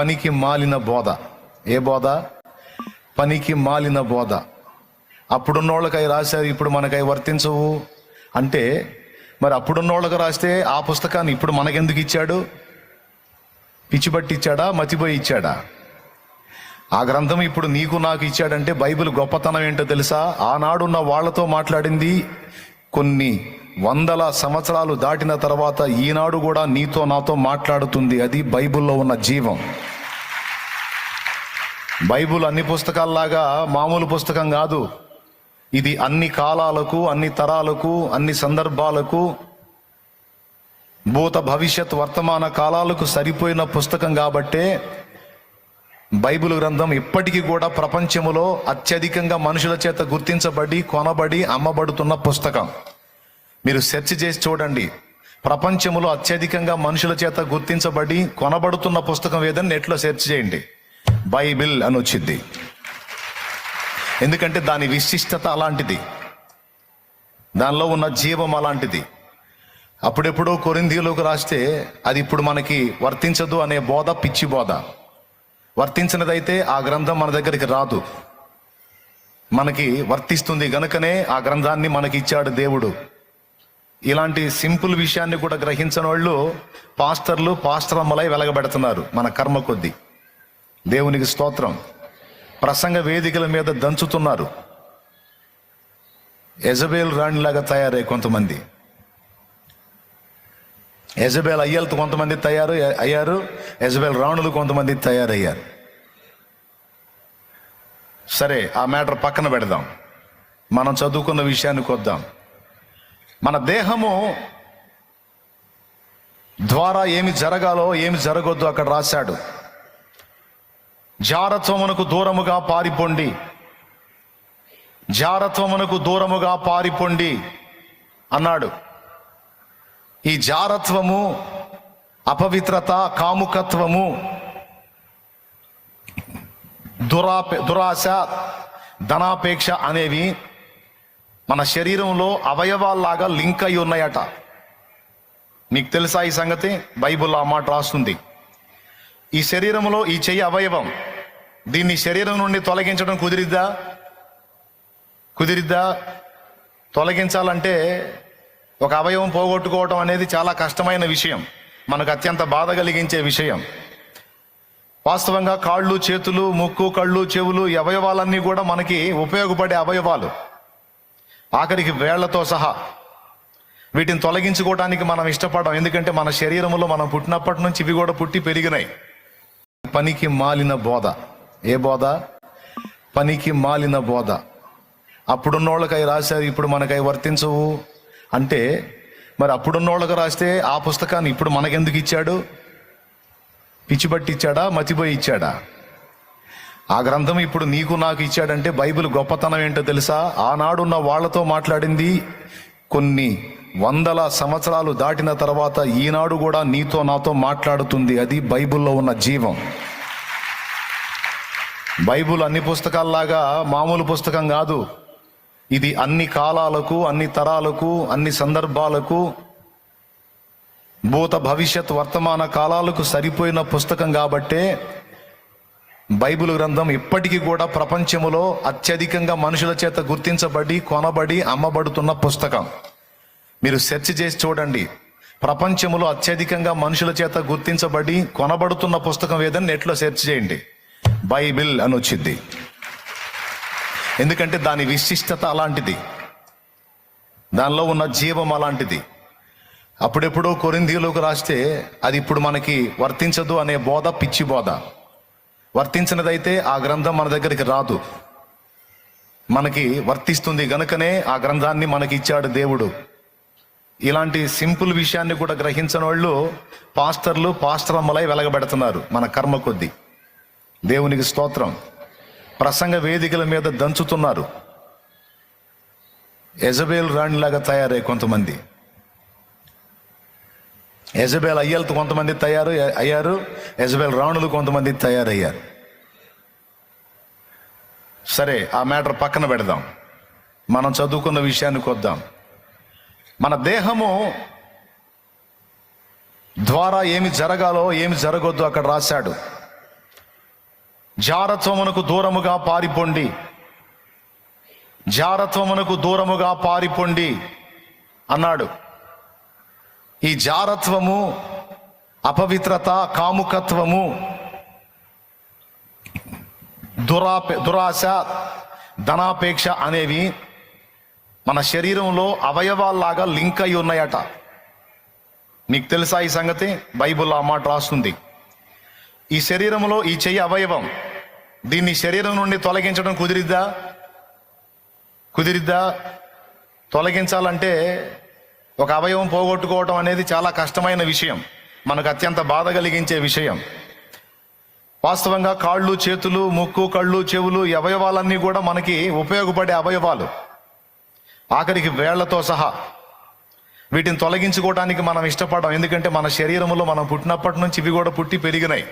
పనికి మాలిన బోధ. ఏ బోధ? పనికి మాలిన బోధ. అప్పుడున్నోళ్ళకై రాశారు ఇప్పుడు మనకై వర్తించవు. అంటే మరి అప్పుడున్నోళ్ళకి రాస్తే ఆ పుస్తకాన్ని ఇప్పుడు మనకెందుకు ఇచ్చాడు? పిచ్చిబట్టి ఇచ్చాడా మతిపోయి ఇచ్చాడా? ఆ గ్రంథం ఇప్పుడు నీకు నాకు ఇచ్చాడంటే బైబిల్ గొప్పతనం ఏంటో తెలుసా? ఆనాడున్న వాళ్ళతో మాట్లాడింది కొన్ని వందల సంవత్సరాలు దాటిన తర్వాత ఈనాడు కూడా నీతో నాతో మాట్లాడుతుంది. అది బైబిల్లో ఉన్న జీవం. బైబిల్ అన్ని పుస్తకాల్లాగా మామూలు పుస్తకం కాదు. ఇది అన్ని కాలాలకు అన్ని తరాలకు అన్ని సందర్భాలకు భూత భవిష్యత్ వర్తమాన కాలాలకు సరిపోయిన పుస్తకం కాబట్టే బైబిల్ గ్రంథం ఇప్పటికీ కూడా ప్రపంచంలో అత్యధికంగా మనుషుల చేత గుర్తించబడి కొనబడి అమ్మబడుతున్న పుస్తకం. మీరు సెర్చ్ చేసి చూడండి. ప్రపంచంలో అత్యధికంగా మనుషుల చేత గుర్తించబడి కొనబడుతున్న పుస్తకం ఏదని నెట్లో సెర్చ్ చేయండి. బైబిల్ అని వచ్చింది. ఎందుకంటే దాని విశిష్టత అలాంటిది. దానిలో ఉన్న జీవం అలాంటిది. అప్పుడెప్పుడో కొరిందీలోకి రాస్తే అది ఇప్పుడు మనకి వర్తించదు అనే బోధ పిచ్చి బోధ. వర్తించినదైతే ఆ గ్రంథం మన దగ్గరికి రాదు. మనకి వర్తిస్తుంది గనుకనే ఆ గ్రంథాన్ని మనకి ఇచ్చాడు దేవుడు. ఇలాంటి సింపుల్ విషయాన్ని కూడా గ్రహించిన వాళ్ళు పాస్టర్లు పాస్టరమ్మలై వెలగబెడుతున్నారు మన కర్మ కొద్దీ. దేవునికి స్తోత్రం. ప్రసంగ వేదికల మీద దంచుతున్నారు. ఎజబేల్ రాణిలాగా తయారై కొంతమంది. ఎజబేల్ అయ్యలతో కొంతమంది తయారు అయ్యారు. ఎజబేల్ రాణులు కొంతమంది తయారయ్యారు. సరే ఆ మ్యాటర్ పక్కన పెడదాం. మనం చదువుకున్న విషయానికి వద్దాం మన దేహము ద్వారా ఏమి జరగాలో ఏమి జరగొద్దు అక్కడ రాశాడు. జారత్వమునకు దూరముగా పారిపోండి. జారత్వమునకు దూరముగా పారిపోండి అన్నాడు. ఈ జారత్వము అపవిత్రత కాముకత్వము దురాపే దురాశ ధనాపేక్ష అనేవి మన శరీరంలో అవయవాల్లాగా లింక్ అయి ఉన్నాయట. మీకు తెలుసా ఈ సంగతి? బైబుల్ ఆ మాట రాస్తుంది. ఈ శరీరంలో ఈ చెయ్యి అవయవం. దీన్ని శరీరం నుండి తొలగించడం కుదిరిద్దా? కుదిరిద్దా? తొలగించాలంటే ఒక అవయవం పోగొట్టుకోవడం అనేది చాలా కష్టమైన విషయం. మనకు అత్యంత బాధ కలిగించే విషయం. వాస్తవంగా కాళ్ళు చేతులు ముక్కు కళ్ళు చెవులు ఈ అవయవాలన్నీ కూడా మనకి ఉపయోగపడే అవయవాలు. ఆఖరికి వేళ్ళతో సహా వీటిని తొలగించుకోవడానికి మనం ఇష్టపడం ఎందుకంటే మన శరీరంలో మనం పుట్టినప్పటి నుంచి ఇవి కూడా పుట్టి పెరిగినాయి. పనికి మాలిన బోధ. ఏ బోధ? పనికి మాలిన బోధ. అప్పుడున్నోళ్ళకై రాశారు ఇప్పుడు మనకై వర్తించవు. అంటే మరి అప్పుడున్నోళ్ళకి రాస్తే ఆ పుస్తకాన్ని ఇప్పుడు మనకెందుకు ఇచ్చాడు? పిచ్చిబట్టి ఇచ్చాడా మతిపోయి ఇచ్చాడా? ఆ గ్రంథం ఇప్పుడు నీకు నాకు ఇచ్చాడంటే బైబిల్ గొప్పతనం ఏంటో తెలుసా? ఆనాడున్న వాళ్ళతో మాట్లాడింది కొన్ని వందల సంవత్సరాలు దాటిన తర్వాత ఈనాడు కూడా నీతో నాతో మాట్లాడుతుంది. అది బైబిల్లో ఉన్న జీవం. బైబిల్ అన్ని పుస్తకాల్లాగా మామూలు పుస్తకం కాదు. ఇది అన్ని కాలాలకు అన్ని తరాలకు అన్ని సందర్భాలకు భూత భవిష్యత్ వర్తమాన కాలాలకు సరిపోయిన పుస్తకం కాబట్టే బైబిల్ గ్రంథం ఇప్పటికీ కూడా ప్రపంచములో అత్యధికంగా మనుషుల చేత గుర్తించబడి కొనబడి అమ్మబడుతున్న పుస్తకం. మీరు సెర్చ్ చేసి చూడండి. ప్రపంచంలో అత్యధికంగా మనుషుల చేత గుర్తించబడి కొనబడుతున్న పుస్తకం ఏదని నెట్లో సెర్చ్ చేయండి. బైబిల్ అని వచ్చింది ఎందుకంటే దాని విశిష్టత అలాంటిది. దానిలో ఉన్న జీవం అలాంటిది. అప్పుడెప్పుడో కొరిందీలోకి రాస్తే అది ఇప్పుడు మనకి వర్తించదు అనే బోధ పిచ్చి బోధ. వర్తించినదైతే ఆ గ్రంథం మన దగ్గరికి రాదు. మనకి వర్తిస్తుంది గనుకనే ఆ గ్రంథాన్ని మనకి ఇచ్చాడు దేవుడు. ఇలాంటి సింపుల్ విషయాన్ని కూడా గ్రహించిన వాళ్ళు పాస్టర్లు పాస్టరమ్మలై వెలగబెడుతున్నారు మన కర్మ కొద్దీ. దేవునికి స్తోత్రం. ప్రసంగ వేదికల మీద దంచుతున్నారు. ఎజబేల్ రాణిలాగా తయారై కొంతమంది. యజబేల్ అయ్యలతో కొంతమంది తయారు అయ్యారు. యజబేల్ రాణులు కొంతమంది తయారయ్యారు. సరే ఆ మ్యాటర్ పక్కన పెడదాం. మనం చదువుకున్న విషయానికి వద్దాం. మన దేహము ద్వారా ఏమి జరగాలో ఏమి జరగొద్దు అక్కడ రాశాడు. జారత్వమునకు దూరముగా పారిపోండి. జారత్వమునకు దూరముగా పారిపోండి అన్నాడు. ఈ జారత్వము అపవిత్రత కాముకత్వము దురాపే దురాశ ధనాపేక్ష అనేవి మన శరీరంలో అవయవాల్లాగా లింక్ అయి ఉన్నాయట. మీకు తెలుసా ఈ సంగతి? బైబుల్ ఆ మాట రాస్తుంది. ఈ శరీరంలో ఈ చెయ్యి అవయవం దీన్ని శరీరం నుండి తొలగించడం కుదిరిద్దా? కుదిరిద్దా? తొలగించాలంటే ఒక అవయవం పోగొట్టుకోవటం అనేది చాలా కష్టమైన విషయం. మనకు అత్యంత బాధ కలిగించే విషయం. వాస్తవంగా కాళ్ళు చేతులు ముక్కు కళ్ళు చెవులు ఈ అవయవాలన్నీ కూడా మనకి ఉపయోగపడే అవయవాలు. ఆఖరికి వేళ్ళతో సహా. వీటిని తొలగించుకోవడానికి మనం ఇష్టపడం ఎందుకంటే మన శరీరంలో మనం పుట్టినప్పటి నుంచి ఇవి కూడా పుట్టి పెరిగినాయి.